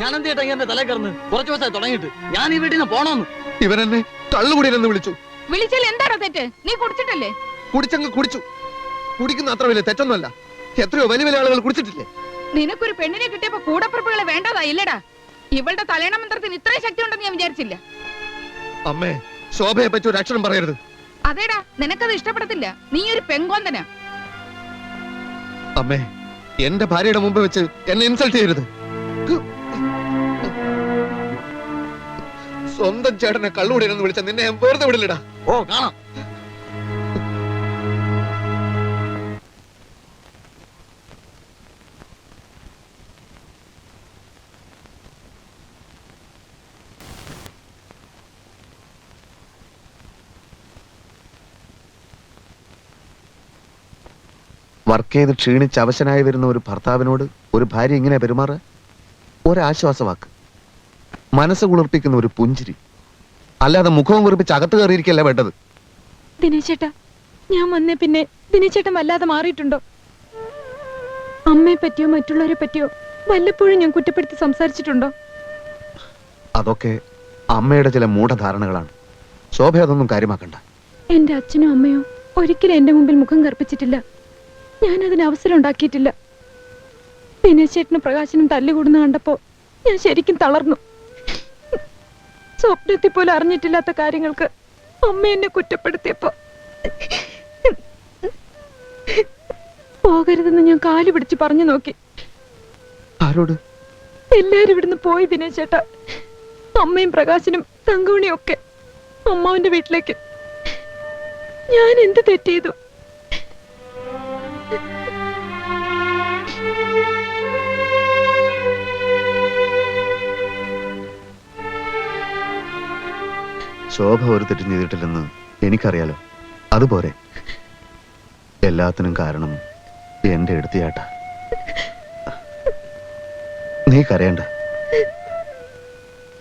ഞാൻ എന്ത് ചേട്ടാ ഇങ്ങനെ തലേ കറന്ന്? കുറച്ച് ദിവസമായി തുടങ്ങിയിട്ട്. ഞാൻ ഈ വീട്ടിൽ നിന്ന് പോണോന്ന്. തള്ളുകുടിയെന്ന് വിളിച്ചു. വിളിച്ചാൽ എന്താണോ തെറ്റ്? നീ കുടിച്ചിട്ടല്ലേ? കുടിച്ചങ്ങ് കുടിച്ചു. കുടിക്കുന്ന അത്ര വലിയ തെറ്റൊന്നുമല്ല. എത്രയോ വലിയ വലിയ ആളുകൾ കുടിച്ചിട്ടില്ലേ? നിനക്കൊരു പെണ്ണിനെ കിട്ടിയപ്പോ കൂടപ്പുറപ്പുകളെ വേണ്ടതാ ഇല്ലടാ. ഇവളുടെ തലേണ മന്ത്രത്തിന് ഇത്രയും ശക്തി ഉണ്ടെന്ന് ഞാൻ വിചാരിച്ചില്ല. അമ്മേ ശോഭയെ പറ്റി ഒരു അക്ഷരം പറയരുത്. അതേടാ നിനക്കത് ഇഷ്ടപ്പെടത്തില്ല. നീ ഒരു പെങ്കോന്തനാ. അമ്മേ എന്റെ ഭാര്യയുടെ മുമ്പ് വെച്ച് എന്നെ ഇൻസൾട്ട് ചെയ്യരുത്. സ്വന്തം ചേട്ടനെ കള്ളുകൂടി വിളിച്ച നിന്നെ ഞാൻ വെറുതെ വിടില്ലടാ. ഓ കാണാം. വർക്ക് ചെയ്ത് ക്ഷീണിച്ച് അവശനായി വരുന്ന ഒരു ഭർത്താവിനോട് ഒരു ഭാര്യ ഇങ്ങനെ പെരുമാറുക? ഒരാശ്വാസവാക്ക്. മനസ്സ് കുളിർപ്പിക്കുന്ന ഒരു പുഞ്ചിരി. അല്ലാതെ മുഖവും കുറിപ്പിച്ച് അകത്ത് കയറിയിരിക്കല്ല വേണ്ടത്? ദിനേശേട്ടാ ഞാൻ വന്നേ പിന്നെ ദിനേശേട്ടൻ വല്ലാതെ മാറിയിട്ടുണ്ടോ? അമ്മയെ പറ്റിയോ മറ്റുള്ളവരെ പറ്റിയോ വല്ലപ്പോഴും ഞാൻ കുറ്റപ്പെടുത്തി സംസാരിച്ചിട്ടുണ്ടോ? അതൊക്കെ അമ്മയുടെ ചില മൂഢധാരണകളാണ്. ശോഭ അതൊന്നും കാര്യമാക്കണ്ട. എന്റെ അച്ഛനും അമ്മയോ ഒരിക്കലും എന്റെ മുമ്പിൽ മുഖം കറുപ്പിച്ചിട്ടില്ല. ഞാൻ അതിന് അവസരം ഉണ്ടാക്കിയിട്ടില്ല ദിനേശേട്ടന് പ്രകാശനും തല്ലുകൂടുന്ന കണ്ടപ്പോ ഞാൻ ശരിക്കും തളർന്നു. സ്വപ്നത്തിൽ പോലും അറിഞ്ഞിട്ടില്ലാത്ത കാര്യങ്ങൾക്ക് അമ്മ എന്നെ കുറ്റപ്പെടുത്തിയപ്പോ. പോകരുതെന്ന് ഞാൻ കാൽ പിടിച്ച് പറഞ്ഞു നോക്കി. ആരോട്? എല്ലാരും ഇവിടുന്ന് പോയി ദിനേശേട്ടാ അമ്മയും പ്രകാശനും തങ്കമണിയും ഒക്കെ അമ്മാവിന്റെ വീട്ടിലേക്ക്. ഞാൻ എന്ത് തെറ്റ് ചെയ്തു ശോഭ ഒരു തെറ്റും ചെയ്തിട്ടില്ലെന്ന് എനിക്കറിയാലോ. അതുപോലെ എല്ലാത്തിനും കാരണം എന്റെ എടുത്തിയാട്ട. നീ കരയണ്ട.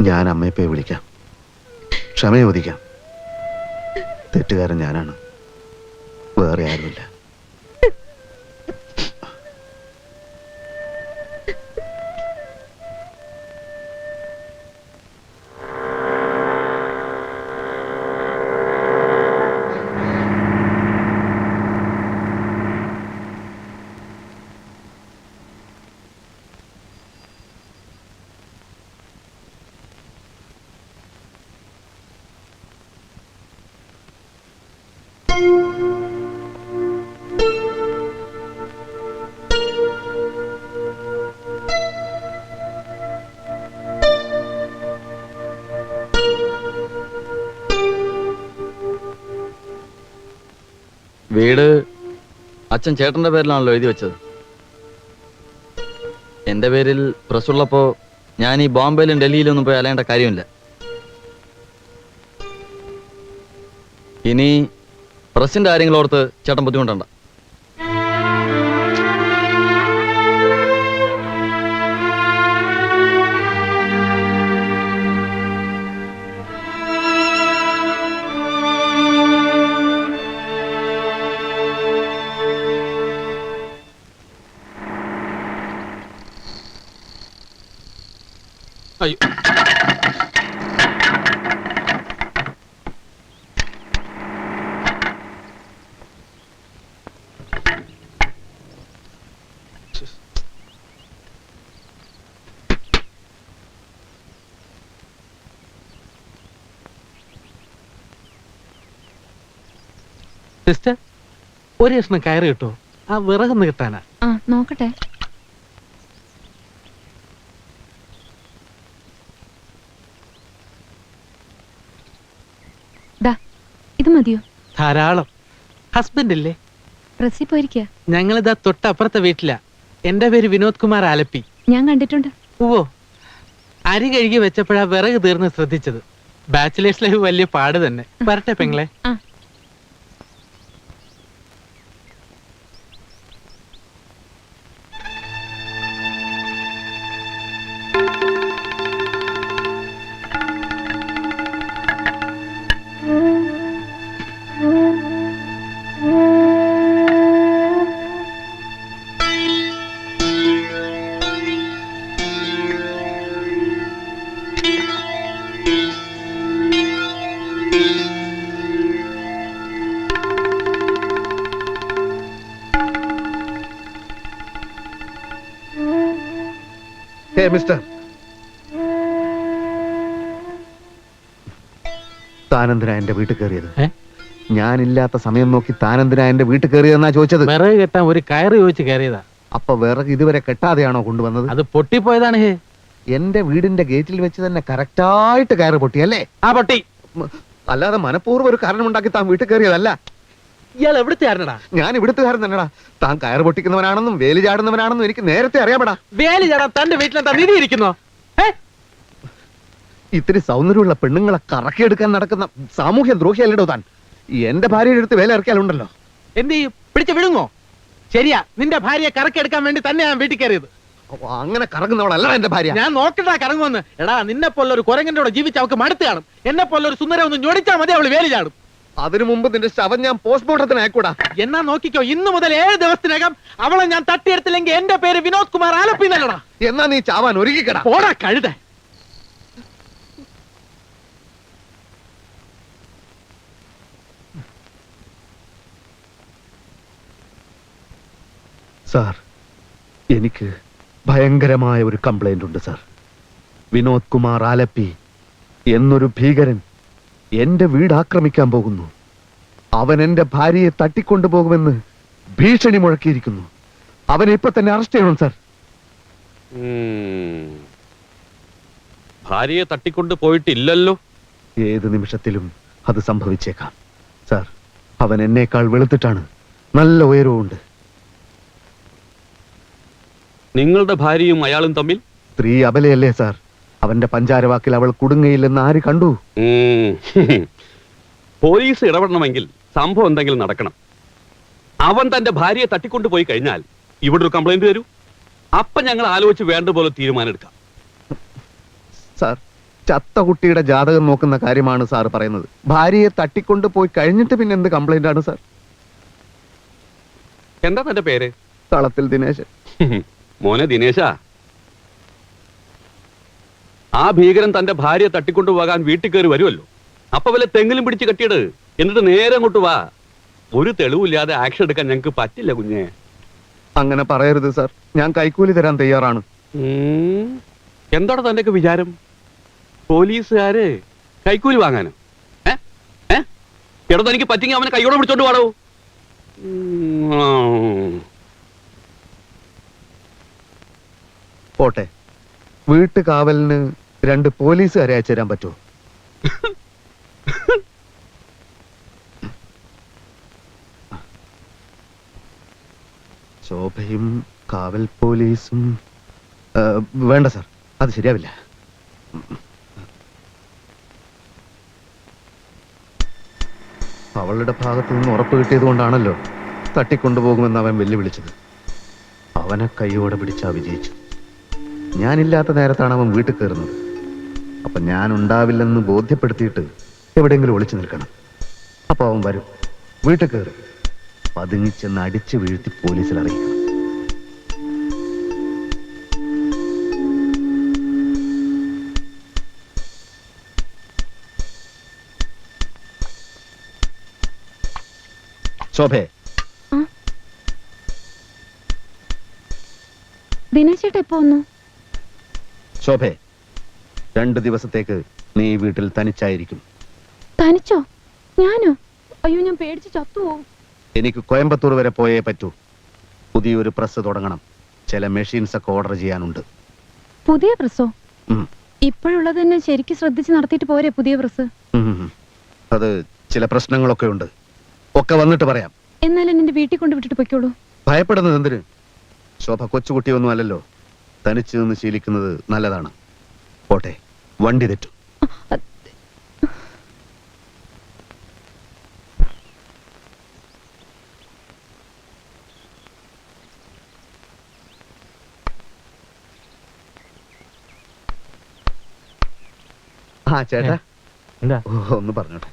ഞാൻ അമ്മയെ വിളിക്കാം. ക്ഷമയോദിക്കാം. തെറ്റുകാരൻ ഞാനാണ്. വേറെ ആരുമില്ല. വീട് അച്ഛൻ ചേട്ടന്റെ പേരിലാണല്ലോ എഴുതി വെച്ചത്. എന്റെ പേരിൽ പ്രസ് ഉള്ളപ്പോ ഞാൻ ഈ ബോംബെയിലും ഡൽഹിയിലും ഒന്നും പോയി അലയേണ്ട കാര്യമില്ല. ഇനി പ്രസിന്റെ കാര്യങ്ങളോർത്ത് ചേട്ടൻ ബുദ്ധിമുട്ടണ്ട. സിസ്റ്റർ ഒരു കഷ്ണം കയറി കിട്ടോ? ആ വിറകൊന്ന് കിട്ടാനാ. ആ നോക്കട്ടെ. ദാ ഇത് മതിയോ? ധാരാളം. ഹസ്ബൻഡ് ഇല്ലേ? പ്രസി പോയിരിക്കുക ഞങ്ങളിതാ തൊട്ടപ്പുറത്തെ വീട്ടിലാ. എന്റെ പേര് വിനോദ് കുമാർ ആലപ്പി. ഞാൻ കണ്ടിട്ടുണ്ട്. ഓ അരി കഴുകി വെച്ചപ്പോഴാ വിറക് തീർന്ന് ശ്രദ്ധിച്ചത്. ബാച്ചിലേഴ്സ് ലൈഫ് വലിയ പാട് തന്നെ. വരട്ടെ പെങ്ങളെ. ആ. ഹേ മിസ്റ്റർ താനെന്തിനാ എന്റെ വീട്ടിൽ കയറിയത്. ഏ? ഞാനില്ലാത്ത സമയം നോക്കി താനെന്തിനാ എന്റെ വീട്ടിൽ കയറിയതെന്നാ ചോദിച്ചത്. വിറക് കെട്ടാൻ ഒരു കയറ് ചോദിച്ച് കയറിയതാ. അപ്പൊ വിറക് ഇതുവരെ കെട്ടാതെയാണോ കൊണ്ടുവന്നത്? അത് പൊട്ടിപ്പോയതാണ് ഹേ. എന്റെ വീടിന്റെ ഗേറ്റിൽ വെച്ച് തന്നെ കറക്റ്റായിട്ട് കയറ് പൊട്ടി അല്ലേ ആ പൊട്ടി. മ- അല്ലാതെ മനഃപൂർവം ഒരു കാരണമുണ്ടാക്കി താൻ വീട്ടിൽ കയറിയതല്ല. ഇയാൾ എവിടുത്തെ ആരണടാ ഞാൻ ഇവിടുത്തുകാരൻ തന്നെടാ. താൻ കയർ പൊട്ടിക്കുന്നവനാണെന്നും വേലി ചാടുന്നവനാണെന്നും എനിക്ക് നേരത്തെ അറിയാമടാ. വേലി ചാടാൻ തന്റെ വീട്ടിലെന്താ നിധി ഇരിക്കുന്നോ? ഇത്തിരി സൗന്ദര്യമുള്ള പെണ്ണുങ്ങളെ കറക്കിയെടുക്കാൻ നടക്കുന്ന സാമൂഹ്യ ദ്രോഹിയല്ലോ താൻ. എന്റെ ഭാര്യയുടെ അടുത്ത് വേല ഇറക്കിയാലുണ്ടല്ലോ. എന്ത് ചെയ്യും? പിടിച്ചു വിഴുങ്ങോ? ശരിയാ നിന്റെ ഭാര്യയെ കറക്കെടുക്കാൻ വേണ്ടി തന്നെ ഞാൻ വീട്ടിൽ കയറിയത്. അങ്ങനെ കറങ്ങുന്നവളല്ല എന്റെ ഭാര്യ. ഞാൻ നോക്കണ്ട കറങ്ങുമെന്ന്. എടാ നിന്നെ പോലെ ഒരു കുരങ്ങന്റെ കൂടെ ജീവിച്ച് അവൾക്ക് മടുത്ത് കാണും. എന്നെ പോലെ ഒരു സുന്ദരം ഒന്ന് ഞൊടിച്ചാൽ മതി അവൾ വേലി ചാടും. അതിനു മുമ്പ് നിന്റെ ശവം ഞാൻ പോസ്റ്റ്മോർട്ടത്തിന് അയക്കൂടാ എന്നാ നോക്കിക്കോ ഇന്ന് മുതൽ ഏഴ് ദിവസത്തിനകം അവളെ ഞാൻ തട്ടിയെടുത്തില്ലെങ്കിൽ എന്റെ പേര് വിനോദ് കുമാർ ആലപ്പി എന്നല്ലടാ. എന്നാ നീ ചാവാൻ ഒരുക്കിക്കടാ പോടാ കഴുത. സാർ എനിക്ക് ഭയങ്കരമായ ഒരു കംപ്ലൈന്റ് ഉണ്ട് സാർ. വിനോദ് കുമാർ ആലപ്പി എന്നൊരു ഭീകരൻ എന്റെ വീട് ആക്രമിക്കാൻ പോകുന്നു. അവൻ എന്റെ ഭാര്യയെ തട്ടിക്കൊണ്ടുപോകുമെന്ന് ഭീഷണി മുഴക്കിയിരിക്കുന്നു. അവനെ ഇപ്പൊ തന്നെ അറസ്റ്റ് ചെയ്യണം സാർ. ഭാര്യയെ തട്ടിക്കൊണ്ട് പോയിട്ടില്ലല്ലോ? ഏത് നിമിഷത്തിലും അത് സംഭവിച്ചേക്കാം സാർ. അവൻ എന്നേക്കാൾ വെളുത്തിട്ടാണ്. നല്ല ഉയരവുമുണ്ട്. നിങ്ങളുടെ ഭാര്യയും അയാളും തമ്മിൽ? സ്ത്രീ അബലയല്ലേ സാർ? അവന്റെ പഞ്ചാരവാക്കിൽ അവൾ കുടുങ്ങയില്ലെന്ന് ആര് കണ്ടു. പോലീസ് ഇടപെടണമെങ്കിൽ സംഭവം എന്തെങ്കിലും നടക്കണം. അവൻ തന്റെ ഭാര്യയെ തട്ടിക്കൊണ്ടു പോയി കഴിഞ്ഞാൽ ഇവിടെ ഒരു കംപ്ലൈന്റ് തരൂ അപ്പൊ ഞങ്ങൾ ആലോചിച്ച് വേണ്ട പോലെ തീരുമാനം എടുക്കാം. സാർ ചത്ത കുട്ടിയുടെ ജാതകം നോക്കുന്ന കാര്യമാണ് സാർ പറയുന്നത്. ഭാര്യയെ തട്ടിക്കൊണ്ട് പോയി കഴിഞ്ഞിട്ട് പിന്നെ എന്ത് കംപ്ലൈന്റ് ആണ് സാർ? എന്താ തന്റെ പേര്? തളത്തിൽ ദിനേശ് മോനെ ദിനേശ. ആ ഭീകരൻ തന്റെ ഭാര്യയെ തട്ടിക്കൊണ്ടു പോകാൻ വീട്ടിൽ കയറി വരുമല്ലോ. അപ്പൊ വല്ല തെങ്ങിലും പിടിച്ച് കെട്ടിയിട്. എന്നിട്ട് നേരെ അങ്ങോട്ട് വാ. ഒരു തെളിവില്ലാതെ ആക്ഷൻ എടുക്കാൻ ഞങ്ങൾക്ക് പറ്റില്ല കുഞ്ഞെ. അങ്ങനെ പറയരുത് സാർ. ഞാൻ കൈക്കൂലി തരാൻ തയ്യാറാണ്. എന്താണ് തന്റെയൊക്കെ വിചാരം? പോലീസുകാര് കൈക്കൂലി വാങ്ങാനോ? എടോ തനിക്ക് പറ്റിങ്ങി അവനെ കൈയോടെ പിടിച്ചോണ്ട് പാടോ പോട്ടെ. വീട്ടു കാവലിന് രണ്ട് പോലീസുകാരെ അയച്ചു തരാൻ പറ്റുമോ? ശോഭയും കാവൽ പോലീസും വേണ്ട സാർ അത് ശരിയാവില്ല. അവളുടെ ഭാഗത്തു നിന്ന് ഉറപ്പ് കിട്ടിയത് കൊണ്ടാണല്ലോ തട്ടിക്കൊണ്ടുപോകുമെന്ന് അവൻ വെല്ലുവിളിച്ചത്. അവനെ കൈയോടെ പിടിച്ചാ വിജയിച്ചു ഞാനില്ലാത്ത നേരത്താണ് അവൻ വീട്ടിൽ കയറുന്നത്. അപ്പൊ ഞാൻ ഉണ്ടാവില്ലെന്ന് ബോധ്യപ്പെടുത്തിയിട്ട് എവിടെയെങ്കിലും ഒളിച്ചു നിൽക്കണം. അപ്പൊ അവൻ വരും. വീട്ടിൽ കയറും. പതുങ്ങിച്ചെന്ന് അടിച്ചു വീഴ്ത്തി പോലീസിൽ അറിയിക്കും ശോഭേ. ദിനേശേട്ട എപ്പോ വന്നു. ശോഭേ രണ്ടു ദിവസത്തേക്ക് നീ വീട്ടിൽ തനിച്ചായിരിക്കും. തനിച്ചോ? ഞാനോ? അയ്യോ ഞാൻ പേടിച്ച് ചത്തുപോകും എനിക്ക് കോയമ്പത്തൂർ വരെ പോയേ പറ്റൂ. പുതിയൊരു പ്രസ് തുടങ്ങണം. ചില മെഷീൻസ് ഒക്കെ ഓർഡർ ചെയ്യാനുണ്ട്. പുതിയ പ്രസ്സോ. ഇപ്പോഴുള്ളത് തന്നെ ശരിക്കും ശ്രദ്ധിച്ച് നടത്തിയിട്ട് പോരെ പുതിയ പ്രസ് അത് ചില പ്രശ്നങ്ങളൊക്കെ ഉണ്ട്. ഒക്കെ വന്നിട്ട് പറയാം. എന്നാലും എന്നെ വീട്ടിൽ കൊണ്ട് വിട്ടിട്ട് പൊയ്ക്കോളൂ. ഭയപ്പെടുന്നത് എന്തിന്? ശോഭ കൊച്ചുകുട്ടിയൊന്നും അല്ലല്ലോ. തനിച്ചു നിന്ന് ശീലിക്കുന്നത് നല്ലതാണ്. പോട്ടെ വണ്ടി തെറ്റും. ആ ചേട്ടാ. എന്താ? ഒന്ന് പറഞ്ഞോട്ടെ.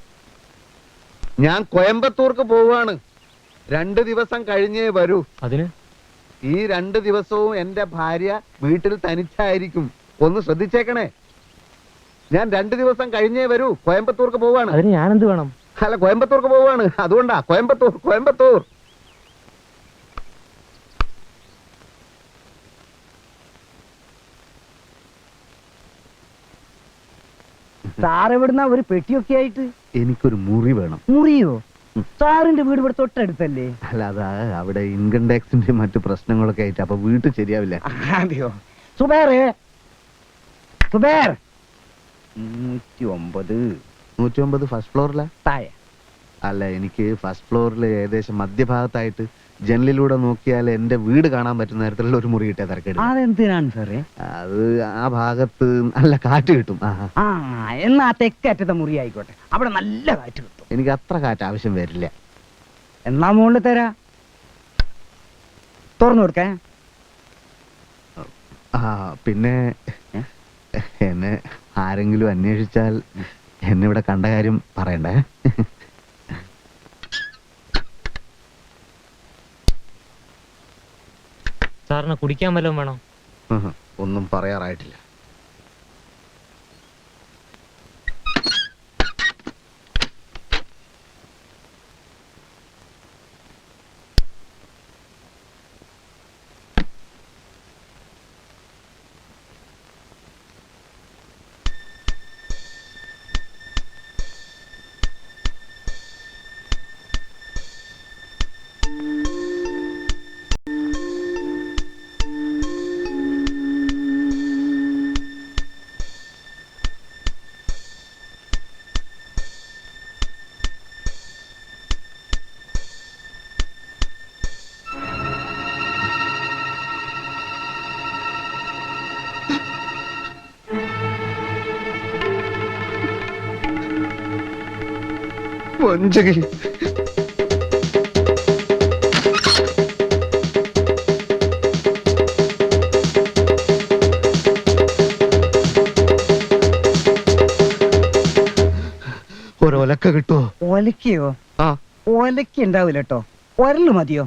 ഞാൻ കോയമ്പത്തൂർക്ക് പോവാണ് രണ്ട് ദിവസം കഴിഞ്ഞേ വരൂ. അതിന്? ഈ രണ്ട് ദിവസവും എന്റെ ഭാര്യ വീട്ടിൽ തനിച്ചായിരിക്കും. ഒന്ന് ശ്രദ്ധിച്ചേക്കണേ. ഞാൻ രണ്ട് ദിവസം കഴിഞ്ഞേ വരൂ. കോയമ്പത്തൂർക്ക് പോവാണ്. ഞാൻ എന്ത് വേണം? അല്ല കോയമ്പത്തൂർക്ക് പോവാണ്. അതുകൊണ്ടാ. കോയമ്പത്തൂർ കോയമ്പത്തൂർ. സാറെവിടുന്ന ഒരു പെട്ടിയൊക്കെ ആയിട്ട്? എനിക്കൊരു മുറി വേണം. മുറിയോ? സാറിന്റെ വീട് ഇവിടെ തൊട്ടടുത്തല്ലേ? അല്ല അതാ അവിടെ ഇൻകം ടാക്സിന്റെ മറ്റു പ്രശ്നങ്ങളൊക്കെ ആയിട്ട് അപ്പൊ വീട്ടിൽ ശരിയാവില്ല. അതെയോ സുബേറെ? സുബേർ? നൂറ്റി ഒമ്പത് നൂറ്റി ഒമ്പത് ഫസ്റ്റ് ഫ്ലോറിലാ താഴെ. അല്ല എനിക്ക് ഫസ്റ്റ് ഫ്ലോറിൽ ഏകദേശം മധ്യഭാഗത്തായിട്ട് ജനലിലൂടെ നോക്കിയാൽ എന്റെ വീട് കാണാൻ പറ്റുന്ന തരത്തിലുള്ള ഒരു മുറി കിട്ടിയ തിരക്കേട് അതെന്തിനാണ് സാറേ? അത് ആ ഭാഗത്ത് നല്ല കാറ്റ് കിട്ടും. ആ, ആ. ആ എന്നാ തെക്കറ്റത്തെ മുറി ആയിക്കോട്ടെ. അവിടെ നല്ല കാറ്റ് കിട്ടും. എനിക്ക് അത്ര കാറ്റ് ആവശ്യം വരില്ല. എന്നാ മുകളിൽ തരാ. തുറന്നു കൊടുക്കേ. ആ പിന്നെ എന്നെ ആരെങ്കിലും അന്വേഷിച്ചാൽ എന്നെ ഇവിടെ കണ്ട കാര്യം പറയണ്ടേ? സാറിന് കുടിക്കാൻ വല്ലതും വേണോ? ഒന്നും പറയാറായിട്ടില്ല. വഞ്ചകി ഒരൊലക്ക കിട്ടുമോ ഒലക്കയോ? ആ. ഒലക്ക ഉണ്ടാവില്ല കേട്ടോ ഒരൽ മതിയോ?